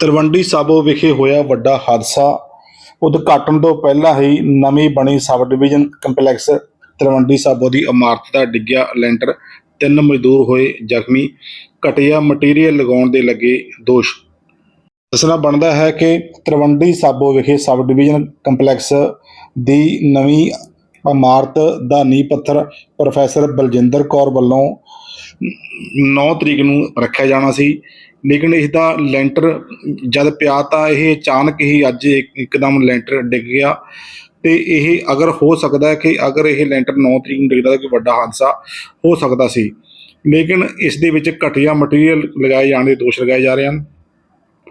ਤਲਵੰਡੀ ਸਾਬੋ ਵਿਖੇ ਹੋਇਆ ਵੱਡਾ ਹਾਦਸਾ। ਉਦਘਾਟਨ ਤੋਂ ਪਹਿਲਾਂ ਹੀ ਨਵੀਂ ਬਣੀ sub division complex Talwandi Sabo ਦੀ ਇਮਾਰਤ ਦਾ ਡਿੱਗਿਆ ਲੈਂਟਰ, ਤਿੰਨ ਮਜ਼ਦੂਰ ਹੋਏ ਜ਼ਖਮੀ, ਘਟੀਆ ਮਟੀਰੀਅਲ ਲਗਾਉਣ ਦੇ ਲੱਗੇ ਦੋਸ਼। ਦੱਸਣਾ ਬਣਦਾ ਹੈ ਕਿ ਤਲਵੰਡੀ ਸਾਬੋ ਵਿਖੇ ਸਬ ਡਿਵੀਜ਼ਨ ਕੰਪਲੈਕਸ ਦੀ ਨਵੀਂ ਇਮਾਰਤ ਦਾ ਨੀਂਹ ਪੱਥਰ ਪ੍ਰੋਫੈਸਰ ਬਲਜਿੰਦਰ ਕੌਰ ਵੱਲੋਂ 9 ਤਰੀਕ ਨੂੰ ਰੱਖਿਆ ਜਾਣਾ ਸੀ। ਲੇਕਿਨ ਇਸ ਦਾ ਲੈਂਟਰ ਜਦ ਪਿਆ ਤਾਂ ਇਹ ਅਚਾਨਕ ਹੀ ਅੱਜ ਇੱਕਦਮ ਲੈਂਟਰ ਡਿੱਗ ਗਿਆ। ਤੇ ਇਹ ਅਗਰ ਹੋ ਸਕਦਾ ਹੈ ਕਿ ਅਗਰ ਇਹ ਲੈਂਟਰ 9 ਤਰੀਕ ਨੂੰ ਡਿੱਗਦਾ ਤਾਂ ਕੋਈ ਵੱਡਾ ਹਾਦਸਾ ਹੋ ਸਕਦਾ ਸੀ। ਲੇਕਿਨ ਇਸ ਦੇ ਵਿੱਚ ਘਟੀਆ ਮਟੀਰੀਅਲ ਲਗਾਏ ਜਾਣ ਦੇ ਦੋਸ਼ ਲਗਾਏ ਜਾ ਰਹੇ ਹਨ।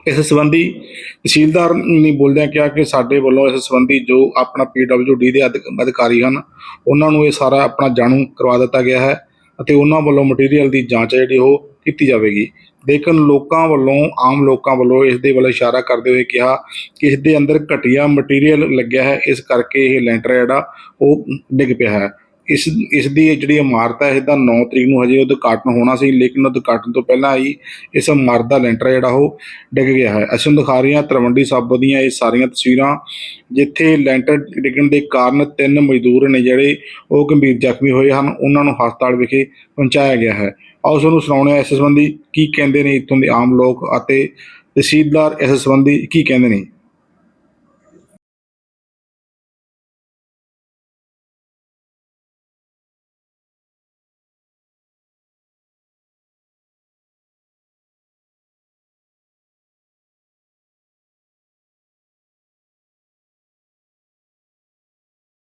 ਇਸ ਸੰਬੰਧੀ ਤਹਿਸੀਲਦਾਰ ਨੇ ਬੋਲਦਿਆਂ ਕਿਹਾ ਕਿ ਸਾਡੇ ਵੱਲੋਂ ਇਸ ਸੰਬੰਧੀ ਜੋ ਆਪਣਾ ਪੀਡਬਲਯੂਡੀ ਦੇ ਅਧਿਕ- ਅਧਿਕਾਰੀ ਹਨ, ਉਹਨਾਂ ਨੂੰ ਇਹ ਸਾਰਾ ਆਪਣਾ ਜਾਣੂ ਕਰਵਾ ਦਿੱਤਾ ਗਿਆ ਹੈ। ਅਤੇ ਉਹਨਾਂ ਵੱਲੋਂ ਮਟੀਰੀਅਲ ਦੀ ਜਾਂਚ ਹੈ ਜਿਹੜੀ ਉਹ ਕੀਤੀ ਜਾਵੇਗੀ। ਲੇਕਿਨ ਲੋਕਾਂ ਵੱਲੋਂ, ਆਮ ਲੋਕਾਂ ਵੱਲੋਂ ਇਸ ਦੇ ਵੱਲ ਇਸ਼ਾਰਾ ਕਰਦੇ ਹੋਏ ਕਿਹਾ ਕਿ ਇਸ ਦੇ ਅੰਦਰ ਘਟੀਆ ਮਟੀਰੀਅਲ ਲੱਗਿਆ ਹੈ। ਇਸ ਕਰਕੇ ਇਹ ਲੈਂਟਰ ਜਿਹੜਾ, ਉਹ ਡਿੱਗ ਪਿਆ ਹੈ। ਇਸ ਇਸ ਦੀ ਜਿਹੜੀ ਇਮਾਰਤ ਹੈ, ਇਹਦਾ 9 ਤਰੀਕ ਨੂੰ ਹਜੇ ਉਦਘਾਟਨ ਹੋਣਾ ਸੀ, ਲੇਕਿਨ ਉਦਘਾਟਨ ਤੋਂ ਪਹਿਲਾਂ ਹੀ ਇਸ ਇਮਾਰਤ ਦਾ ਲੈਂਟਰ ਜਿਹੜਾ ਉਹ ਡਿੱਗ ਗਿਆ ਹੈ। ਅਸੀਂ ਤੁਹਾਨੂੰ ਦਿਖਾ ਰਹੇ ਹਾਂ ਤਲਵੰਡੀ ਸਾਬੋ ਦੀਆਂ ਇਹ ਸਾਰੀਆਂ ਤਸਵੀਰਾਂ, ਜਿੱਥੇ ਲੈਂਟਰ ਡਿੱਗਣ ਦੇ ਕਾਰਨ ਤਿੰਨ ਮਜ਼ਦੂਰ ਨੇ ਜਿਹੜੇ ਉਹ ਗੰਭੀਰ ਜ਼ਖਮੀ ਹੋਏ ਹਨ। ਉਹਨਾਂ ਨੂੰ ਹਸਪਤਾਲ ਵਿਖੇ ਪਹੁੰਚਾਇਆ ਗਿਆ ਹੈ। ਆਓ ਤੁਹਾਨੂੰ ਸੁਣਾਉਂਦੇ ਹਾਂ ਇਸ ਸੰਬੰਧੀ ਕੀ ਕਹਿੰਦੇ ਨੇ ਇੱਥੋਂ ਦੇ ਆਮ ਲੋਕ ਅਤੇ ਤਹਿਸੀਲਦਾਰ ਇਸ ਸੰਬੰਧੀ ਕੀ ਕਹਿੰਦੇ ਨੇ।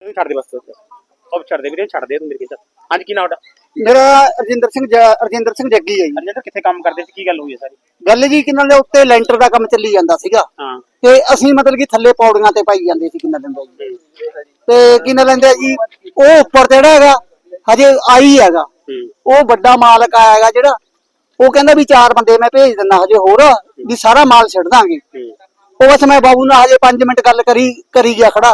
ਤੂੰ ਛੱਡ ਦੇ ਬਸ। ਉਹ ਛੱਡ ਦੇ ਵੀਰੇ ਛੱਡ ਦੇ ਤੂੰ ਮੇਰੇ ਕਿਸ ਹਾਂਜੀ ਕੀ ਨਾਮ ਤੁਹਾਡਾ? ਮੇਰਾ ਰਜਿੰਦਰ ਸਿੰਘ ਜ- ਰਜਿੰਦਰ ਸਿੰਘ ਜੱਗੀ ਹੈ ਜੀ। ਅਰਜਨ ਕਿੱਥੇ ਕੰਮ ਕਰਦੇ ਸੀ? ਕੀ ਗੱਲ ਹੋਈ ਹੈ ਸਾਰੀ? ਗੱਲ ਜੀ ਕਿਨਾਂ ਦੇ ਉੱਤੇ ਲੈਂਟਰ ਦਾ ਕੰਮ ਚੱਲੀ ਜਾਂਦਾ ਸੀਗਾ। ਹਾਂ। ਤੇ ਅਸੀਂ ਮਤਲਬ ਕਿ ਥੱਲੇ ਪੌੜੀਆਂ ਤੇ ਪਾਈ ਜਾਂਦੇ ਸੀ ਕਿੰਨਾ ਦਿਨ ਦਾ ਜੀ। ਤੇ ਕਿੰਨਾ ਲੈਂਦੇ ਆ ਜੀ ਉਹ ਉੱਪਰ ਜਿਹੜਾ ਹੈਗਾ ਹਜੇ ਆਈ ਹੈਗਾ। ਹੂੰ। ਉਹ ਵੱਡਾ ਮਾਲਕ ਆਇਆ ਹੈਗਾ ਜਿਹੜਾ ਉਹ ਕਹਿੰਦਾ ਵੀ ਚਾਰ ਬੰਦੇ ਮੈਂ ਭੇਜ ਦਿੰਦਾ ਹਜੇ ਹੋਰ ਵੀ ਸਾਰਾ ਮਾਲ ਛੱਡ ਦਾਂਗੇ। ਹੂੰ। ਉਹ ਬਸ ਮੈਂ ਬਾਬੂ ਨਾਲ ਹਜੇ 5 ਮਿੰਟ ਗੱਲ ਕਰੀ ਕਰੀ ਗਿਆ ਖੜਾ।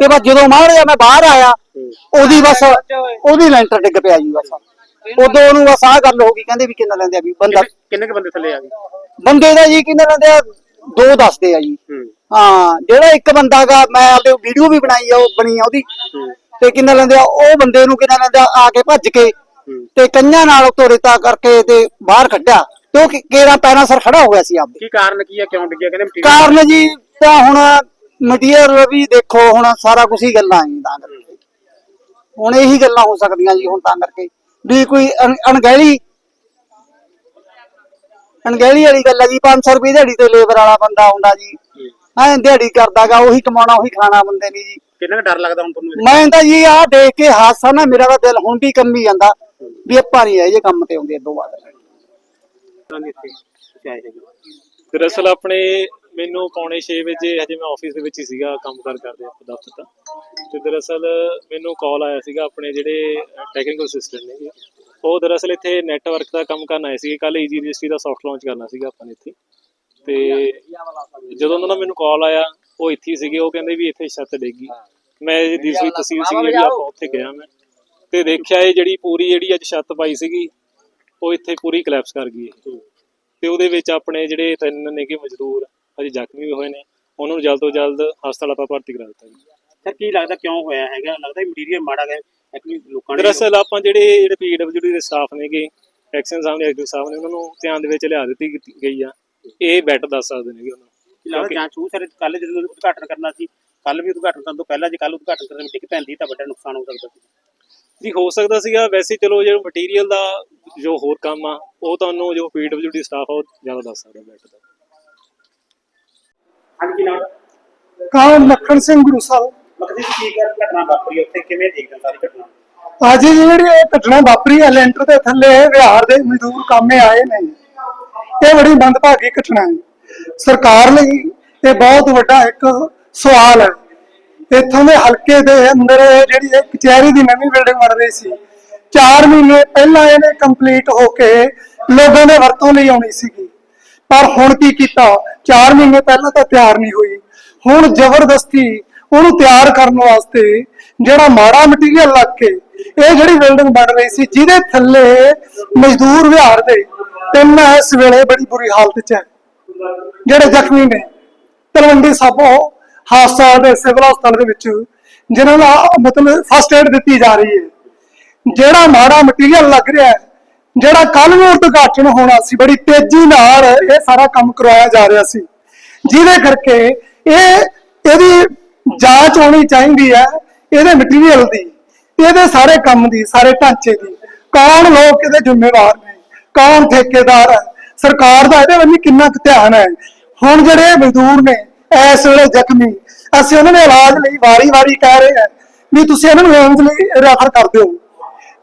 ਤੇ ਬਸ ਜਦੋਂ ਮਾਰ ਗਿਆ ਮੈਂ ਬਾਹਰ ਆਇਆ। ਉਹਦੀ ਬਸ ਉਹਦੀ ਲੈਂਟਰ ਡਿੱਗ ਪਿਆ ਜੀ ਬਸ। ਉਦੋਂ ਉਹਨੂੰ ਬਸ ਆਹ ਗੱਲ ਹੋ ਗਈ ਕਹਿੰਦੇ ਵੀ ਕਿੰਨਾ ਲੈਂਦੇ ਆ ਵੀ ਬੰਦਾ ਕਿੰਨੇ- ਕੁ ਬੰਦੇ ਥੱਲੇ ਆ ਗਏ? ਬੰਦੇ ਦਾ ਜੀ ਕਿੰਨਾ ਲੈਂਦੇ ਆ? ਦੋ ਦੱਸਦੇ ਆ ਜੀ। ਹੂੰ। ਜਿਹੜਾ ਇੱਕ ਬੰਦਾ ਗਾ ਮੈਂ ਆਪਦੇ ਵੀਡੀਓ ਵੀ ਬਣਾਈ ਆ ਉਹ ਬਣੀ ਆ ਉਹਦੀ। ਤੇ ਕਿੰਨਾ ਲੈਂਦੇ ਆ? ਉਹ ਬੰਦੇ ਨੂੰ ਕਿੰਨਾ ਲੈਂਦੇ ਆ? ਆ ਕੇ ਭੱਜ ਕੇ ਤੇ ਕੰਨਾਂ ਨਾਲ ਉਤੋਂ ਰੇਤਾ ਕਰਕੇ ਤੇ ਬਾਹਰ ਕੱਢਿਆ। ਤੇ ਉਹ ਕਿ- ਕੇਰਾਂ ਪੈਰਾਂ ਸਰ ਖੜਾ ਹੋ ਗਿਆ ਸੀ ਆਪਦੇ। ਕੀ ਕਾਰਨ ਕੀ ਹੈ ਕਿਉਂ ਡਿੱਗਿਆ? ਕਹਿੰਦੇ ਮਟੀਰੀਅਲ ਕਾਰਨ ਜੀ ਤਾਂ ਹੁਣ ਮਟੀਰੀਅਲ ਵੀ ਦੇਖੋ ਹੁਣ ਸਾਰਾ ਕੁਝ ਹੀ ਗੱਲਾਂ ਆਈ ਤਾਂ ਕਰਕੇ। ਹੁਣ ਇਹੀ ਗੱਲਾਂ ਹੋ ਸਕਦੀਆਂ ਜੀ ਹੁਣ ਤਾਂ ਕਰਕੇ। ਵੀ ਕੋਈ ਅਣ- ਅਣਗਹਿਲੀ ਅਣਗਹਿਲੀ ਵਾਲੀ ਗੱਲ ਹੈ ਜੀ 500 ਰੁਪਏ ਦਿਹਾੜੀ ਤੇ ਲੇਬਰ ਵਾਲਾ ਬੰਦਾ ਆਉਂਦਾ ਜੀ। ਐਂ ਦਿਹਾੜੀ ਕਰਦਾਗਾ ਉਹੀ ਕਮਾਉਣਾ ਉਹੀ ਖਾਣਾ ਬੰਦੇ ਨੇ ਜੀ। ਕਿੰਨਾ ਕੁ ਡਰ ਲੱਗਦਾ ਹੁਣ ਤੁਹਾਨੂੰ ਮੈਂ ਤਾਂ ਜੀ ਆਹ ਦੇਖ ਕੇ ਹਾਸਾ ਨਾ ਮੇਰਾ ਤਾਂ ਦਿਲ ਹੁਣ ਵੀ ਕੰਬੀ ਜਾਂਦਾ। ਵੀ ਆਪਾਂ ਨਹੀਂ ਇਹ ਜੇ ਕੰਮ ਤੇ ਆਉਂਦੇ ਇਦੋਂ ਬਾਅਦ ਇੱਥੇ ਤੁਸੀਂ ਆਏ ਹੈਗੇ ਦਰਅਸਲ ਆਪਣੇ ਮੈਨੂੰ ਪੌਣੇ 6 ਵਜੇ ਹਜੇ ਮੈਂ ਆਫਿਸ ਦੇ ਵਿੱਚ ਹੀ ਸੀਗਾ, ਕੰਮ ਕਾਰ ਕਰਦੇ ਆਪਾਂ ਦਫ਼ਤਰ ਦਾ। ਤੇ ਦਰਅਸਲ ਮੈਨੂੰ ਕਾਲ ਆਇਆ ਸੀਗਾ ਆਪਣੇ ਜਿਹੜੇ ਟੈਕਨੀਕਲ ਅਸਿਸਟੈਂਟ ਨੇ ਉਹ ਦਰਅਸਲ ਇੱਥੇ ਨੈਟਵਰਕ ਦਾ ਕੰਮ ਕਰਨ ਆਏ ਸੀਗੇ। ਕੱਲ ਈਜੀ ਰਜਿਸਟਰੀ ਦਾ ਸੌਫਟ ਲਾਂਚ ਕਰਨਾ ਸੀਗਾ ਆਪਾਂ ਨੇ ਇੱਥੇ। ਤੇ ਜਦੋਂ ਉਹਨਾਂ ਦਾ ਮੈਨੂੰ ਕਾਲ ਆਇਆ, ਉਹ ਇੱਥੇ ਹੀ ਸੀਗੇ। ਉਹ ਕਹਿੰਦੇ ਵੀ ਇੱਥੇ ਛੱਤ ਡੇਗੀ ਮੈਂ ਇਹ ਦੂਸਰੀ ਤਹਿਸੀਲ ਸੀਗੀ ਜਿਹੜੀ ਆਪਾਂ ਉੱਥੇ ਗਿਆ ਮੈਂ। ਤੇ ਦੇਖਿਆ ਇਹ ਜਿਹੜੀ ਪੂਰੀ ਜਿਹੜੀ ਅੱਜ ਛੱਤ ਪਾਈ ਸੀਗੀ ਉਹ ਇੱਥੇ ਪੂਰੀ ਕਲੈਪਸ ਕਰ ਗਈ ਇਹ। ਤੇ ਉਹਦੇ ਵਿੱਚ ਆਪਣੇ ਜਿਹੜੇ ਤਿੰਨ ਨੇਗੇ ਮਜ਼ਦੂਰ ਅਜੇ ਜ਼ਖਮੀ ਵੀ ਹੋਏ ਨੇ ਉਹਨਾਂ ਨੂੰ ਜਲਦ ਤੋਂ ਜਲਦ ਹਸਪਤਾਲ ਆਪਾਂ ਭਰਤੀ ਕਰਾ ਦਿੱਤਾ ਜੀ। ਸਰ ਕੀ ਲੱਗਦਾ ਕਿਉਂ ਹੋਇਆ ਹੈਗਾ? ਲੱਗਦਾ ਮਟੀਰੀਅਲ ਮਾੜਾ ਗਿਆ ਐਕਚੁਅਲੀ ਲੋਕਾਂ ਨੇ ਦਰਅਸਲ ਆਪਾਂ ਜਿਹੜੇ ਜਿਹੜੇ ਪੀਡਬਲਯੂਡੀ ਦੇ ਸਟਾਫ ਨੇਗੇ ਐਕਸ਼ਨ ਸਾਹਿਬ ਨੇ ਐਕਟਿਵ ਸਾਹਿਬ ਨੇ ਉਹਨਾਂ ਨੂੰ ਧਿਆਨ ਦੇ ਵਿੱਚ ਲਿਆ ਦਿੱਤੀ ਗਈ ਆ। ਇਹ ਬੈਟ ਦੱਸ ਸਕਦੇ ਨੇਗੇ ਉਹਨਾਂ ਨੂੰ। ਲੱਗਦਾ ਜਾਂਚ ਹੋ ਸਰ ਕੱਲ ਜਦੋਂ ਉਦਘਾਟਨ ਕਰਨਾ ਸੀ ਕੱਲ ਵੀ ਉਦਘਾਟਨ ਕਰਨ ਤੋਂ ਪਹਿਲਾਂ ਜੇ ਕੱਲ ਉਦਘਾਟਨ ਕਰਨ ਵਿੱਚ ਡਿੱਗ ਪੈਂਦੀ ਤਾਂ ਵੱਡਾ ਨੁਕਸਾਨ ਹੋ ਸਕਦਾ ਸੀ। ਜੀ ਹੋ ਸਕਦਾ ਸੀਗਾ। ਵੈਸੇ ਚਲੋ ਜਿਹੜਾ ਮਟੀਰੀਅਲ ਦਾ ਜੋ ਹੋਰ ਕੰਮ ਆ ਉਹ ਤੁਹਾਨੂੰ ਜੋ ਪੀਡਬਲਯੂਡੀ ਸਟਾਫ ਆ ਉਹ ਜ਼ਿਆਦਾ ਦੱਸ ਸਕਦਾ ਬੈਟ ਦਾ ਹਾਂਜੀ ਕੀ ਨਾਮ? ਕਾਲ ਮੱਖਣ ਸਿੰਘ ਗੁਰੂ ਸਾਹਿਬ। ਮਕਸਦ ਕੀ ਕਰ ਘਟਨਾ ਵਾਪਰੀ ਉੱਥੇ ਕਿਵੇਂ ਦੇਖਦੇ ਸਾਰੀ ਘਟਨਾ? ਅੱਜ ਜਿਹੜੀ ਇਹ ਘਟਨਾ ਵਾਪਰੀ ਹੈ ਲੈਂਟਰ ਦੇ ਥੱਲੇ ਵਿਹਾਰ ਦੇ ਮਜ਼ਦੂਰ ਕੰਮੇ ਆਏ ਨੇ। ਇਹ ਬੜੀ ਮੰਦਭਾਗੀ ਘਟਨਾ ਹੈ। ਸਰਕਾਰ ਲਈ ਇਹ ਬਹੁਤ ਵੱਡਾ ਇੱਕ ਸਵਾਲ ਹੈ। ਇੱਥੋਂ ਦੇ ਹਲਕੇ ਦੇ ਅੰਦਰ ਜਿਹੜੀ ਇਹ ਕਚਹਿਰੀ ਦੀ ਨਵੀਂ ਬਿਲਡਿੰਗ ਬਣ ਰਹੀ ਸੀ 4 ਮਹੀਨੇ ਪਹਿਲਾਂ ਇਹਨੇ ਕੰਪਲੀਟ ਹੋ ਕੇ ਲੋਕਾਂ ਦੇ ਵਰਤੋਂ ਲਈ ਆਉਣੀ ਸੀਗੀ। ਪਰ ਹੁਣ ਕੀ ਕੀਤਾ? 4 ਮਹੀਨੇ ਪਹਿਲਾਂ ਤਾਂ ਤਿਆਰ ਨਹੀਂ ਹੋਈ। ਹੁਣ ਜ਼ਬਰਦਸਤੀ ਉਹਨੂੰ ਤਿਆਰ ਕਰਨ ਵਾਸਤੇ ਜਿਹੜਾ ਮਾੜਾ ਮਟੀਰੀਅਲ ਲੱਗ ਕੇ ਇਹ ਜਿਹੜੀ ਬਿਲਡਿੰਗ ਬਣ ਰਹੀ ਸੀ, ਜਿਹਦੇ ਥੱਲੇ ਮਜ਼ਦੂਰ ਵਿਹਾਰ ਦੇ ਤਿੰਨ ਇਸ ਵੇਲੇ ਬੜੀ ਬੁਰੀ ਹਾਲਤ 'ਚ ਹੈ। ਜਿਹੜੇ ਜ਼ਖਮੀ ਨੇ, ਤਲਵੰਡੀ ਸਾਬੋ ਹਸਪਤਾਲ ਦੇ ਸਿਵਲ ਹਸਪਤਾਲ ਦੇ ਵਿੱਚ, ਜਿਨ੍ਹਾਂ ਦਾ ਮਤਲਬ ਫਸਟ ਏਡ ਦਿੱਤੀ ਜਾ ਰਹੀ ਹੈ। ਜਿਹੜਾ ਮਾੜਾ ਮਟੀਰੀਅਲ ਲੱਗ ਰਿਹਾ ਹੈ, ਜਿਹੜਾ ਕੱਲ ਨੂੰ ਉਦਘਾਟਨ ਹੋਣਾ ਸੀ, ਬੜੀ ਤੇਜ਼ੀ ਨਾਲ ਇਹ ਸਾਰਾ ਕੰਮ ਕਰਵਾਇਆ ਜਾ ਰਿਹਾ ਸੀ। ਜਿਹਦੇ ਕਰਕੇ ਇਹ, ਇਹਦੀ ਜਾਂਚ ਹੋਣੀ ਚਾਹੀਦੀ ਹੈ, ਇਹਦੇ ਮਟੀਰੀਅਲ ਦੀ, ਇਹਦੇ ਸਾਰੇ ਕੰਮ ਦੀ, ਸਾਰੇ ਢਾਂਚੇ ਦੀ। ਕੌਣ ਲੋਕ ਇਹਦੇ ਜ਼ਿੰਮੇਵਾਰ ਨੇ? ਕੌਣ ਠੇਕੇਦਾਰ ਹੈ? ਸਰਕਾਰ ਦਾ ਇਹਦੇ ਵੱਲ ਕਿੰਨਾ ਕੁ ਧਿਆਨ ਹੈ? ਹੁਣ ਜਿਹੜੇ ਮਜ਼ਦੂਰ ਨੇ ਇਸ ਵੇਲੇ ਜ਼ਖਮੀ। ਅਸੀਂ ਉਹਨਾਂ ਦੇ ਇਲਾਜ ਲਈ ਵਾਰੀ-ਵਾਰੀ ਕਹਿ ਰਹੇ ਹਾਂ ਵੀ ਤੁਸੀਂ ਇਹਨਾਂ ਨੂੰ ਏਮਜ਼ ਲਈ ਰੈਫਰ ਕਰ ਦਿਓ।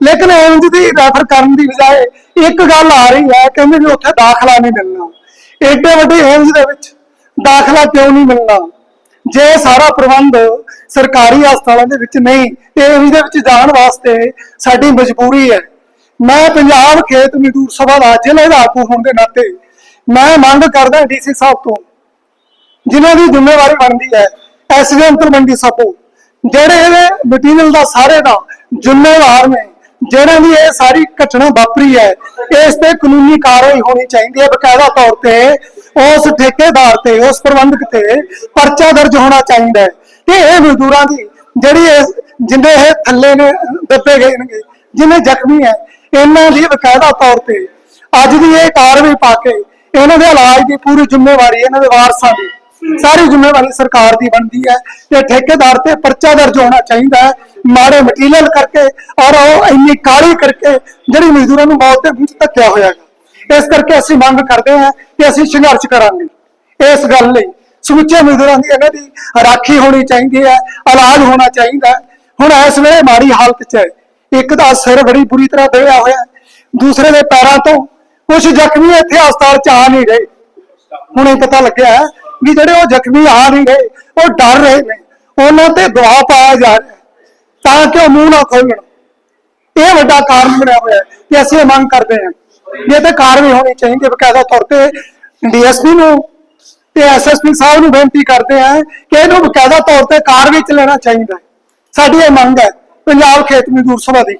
ਲੇਕਿਨ ਏਮਜ਼ ਦੀ ਰੈਫਰ ਕਰਨ ਦੀ ਬਜਾਏ ਇੱਕ ਗੱਲ ਆ ਰਹੀ ਹੈ, ਕਹਿੰਦੇ ਵੀ ਉੱਥੇ ਦਾਖਲਾ ਨਹੀਂ ਮਿਲਣਾ। ਏਡੇ ਵੱਡੇ ਏਮਜ਼ ਦੇ ਵਿੱਚ ਦਾਖਲਾ ਕਿਉਂ ਨਹੀਂ ਮਿਲਣਾ? ਜੇ ਸਾਰਾ ਪ੍ਰਬੰਧ ਸਰਕਾਰੀ ਹਸਪਤਾਲਾਂ ਦੇ ਵਿੱਚ ਨਹੀਂ ਤੇ ਏਮਜ਼ ਦੇ ਵਿੱਚ ਜਾਣ ਵਾਸਤੇ ਸਾਡੀ ਮਜਬੂਰੀ ਹੈ। ਮੈਂ ਪੰਜਾਬ ਖੇਤ ਮਜ਼ਦੂਰ ਸਭਾ ਦਾ ਜ਼ਿਲ੍ਹੇ ਦਾ ਆਗੂ ਹੋਣ ਦੇ ਨਾਤੇ ਮੈਂ ਮੰਗ ਕਰਦਾ ਡੀਸੀ ਸਾਹਿਬ ਤੋਂ ਜਿਨ੍ਹਾਂ ਦੀ ਜ਼ਿੰਮੇਵਾਰੀ ਬਣਦੀ ਹੈ ਐਸਡੀਐਮ ਤਲਵੰਡੀ ਸਾਬੋ। ਜਿਹੜੇ ਇਹਦੇ ਮਟੀਰੀਅਲ ਦਾ ਸਾਰੇ ਦਾ ਜ਼ਿੰਮੇਵਾਰ ਨੇ, ਜਿਹਨਾਂ ਦੀ ਇਹ ਸਾਰੀ ਘਟਨਾ ਵਾਪਰੀ ਹੈ, ਇਸ ਤੇ ਕਾਨੂੰਨੀ ਕਾਰਵਾਈ ਹੋਣੀ ਚਾਹੀਦੀ ਹੈ ਬਕਾਇਦਾ ਤੌਰ ਤੇ। ਉਸ ਠੇਕੇਦਾਰ ਤੇ, ਉਸ ਪ੍ਰਬੰਧਕ ਤੇ ਪਰਚਾ ਦਰਜ ਹੋਣਾ ਚਾਹੀਦਾ ਹੈ ਕਿ ਇਹ ਮਜ਼ਦੂਰਾਂ ਦੀ ਜਿਹੜੀ ਇਹ ਜਿੰਦੇ ਇਹ ਥੱਲੇ ਨੇ ਦੱਬੇ ਗਏ ਨੇ, ਜਿੰਨੇ ਜ਼ਖਮੀ ਹੈ, ਇਹਨਾਂ ਦੀ ਬਕਾਇਦਾ ਤੌਰ ਤੇ ਅੱਜ ਦੀ ਇਹ ਕਾਰਵਾਈ ਪਾ ਕੇ ਇਹਨਾਂ ਦੇ ਇਲਾਜ ਦੀ ਪੂਰੀ ਜ਼ਿੰਮੇਵਾਰੀ ਇਹਨਾਂ ਦੇ ਵਾਰਸਾਂ ਦੀ ਸਾਰੀ ਜ਼ਿੰਮੇਵਾਰੀ ਸਰਕਾਰ ਦੀ ਬਣਦੀ ਹੈ ਤੇ ਠੇਕੇਦਾਰ ਤੇ ਪਰਚਾ ਦਰਜ ਹੋਣਾ ਚਾਹੀਦਾ ਹੈ, ਮਾੜੇ ਮਟੀਰੀਅਲ ਕਰਕੇ ਔਰ ਉਹ ਇੰਨੀ ਕਾਲੀ ਕਰਕੇ ਜਿਹੜੀ ਮਜ਼ਦੂਰਾਂ ਨੂੰ ਮੌਤ ਦੇ ਵਿੱਚ ਧੱਕਿਆ ਹੋਇਆ ਹੈ ਇਸ ਕਰਕੇ ਅਸੀਂ ਮੰਗ ਕਰਦੇ ਹਾਂ ਕਿ ਅਸੀਂ ਸੰਘਰਸ਼ ਕਰਾਂਗੇ। ਇਸ ਗੱਲ ਲਈ ਸਮੁੱਚੇ ਮਜ਼ਦੂਰਾਂ ਦੀ ਇਹਨਾਂ ਦੀ ਰਾਖੀ ਹੋਣੀ ਚਾਹੀਦੀ ਹੈ ਇਲਾਜ ਹੋਣਾ ਚਾਹੀਦਾ ਹੈ। ਹੁਣ ਇਸ ਵੇਲੇ ਮਾੜੀ ਹਾਲਤ 'ਚ ਹੈ। ਇੱਕ ਦਾ ਸਿਰ ਬੜੀ ਬੁਰੀ ਤਰ੍ਹਾਂ ਦਬਿਆ ਹੋਇਆ ਦੂਸਰੇ ਦੇ ਪੈਰਾਂ ਤੋਂ ਕੁਝ ਜ਼ਖਮੀ ਇੱਥੇ ਹਸਪਤਾਲ 'ਚ ਆ ਨਹੀਂ ਰਹੇ। ਹੁਣ ਇਹ ਪਤਾ ਲੱਗਿਆ ਹੈ ਵੀ ਜਿਹੜੇ ਉਹ ਜ਼ਖਮੀ ਆ ਨਹੀਂ ਰਹੇ, ਉਹ ਡਰ ਰਹੇ ਨੇ, ਉਹਨਾਂ ਤੇ ਦਬਾਅ ਪਾਇਆ ਜਾ ਰਿਹਾ ਤਾਂ ਕਿ ਉਹ ਮੂੰਹ ਨਾ ਖੋਲਣ। ਇਹ ਵੱਡਾ ਕਾਰਨ ਬਣਿਆ ਹੋਇਆ ਹੈ ਕਿ ਅਸੀਂ ਇਹ ਮੰਗ ਕਰਦੇ ਹਾਂ। ਇਹ ਤੇ ਕਾਰਵਾਈ ਹੋਣੀ ਚਾਹੀਦੀ ਹੈ, ਬਕਾਇਦਾ ਤੌਰ ਤੇ ਡੀਐਸਪੀ ਨੂੰ ਤੇ ਐਸਐਸਪੀ ਸਾਹਿਬ ਨੂੰ ਬੇਨਤੀ ਕਰਦੇ ਹਾਂ ਕਿ ਇਹਨੂੰ ਬਕਾਇਦਾ ਤੌਰ ਤੇ ਕਾਰਵਾਈ ਚ ਲੈਣਾ ਚਾਹੀਦਾ ਹੈ। ਸਾਡੀ ਇਹ ਮੰਗ ਹੈ, ਪੰਜਾਬ ਖੇਤ ਮਜ਼ਦੂਰ ਸਭਾ ਦੀ।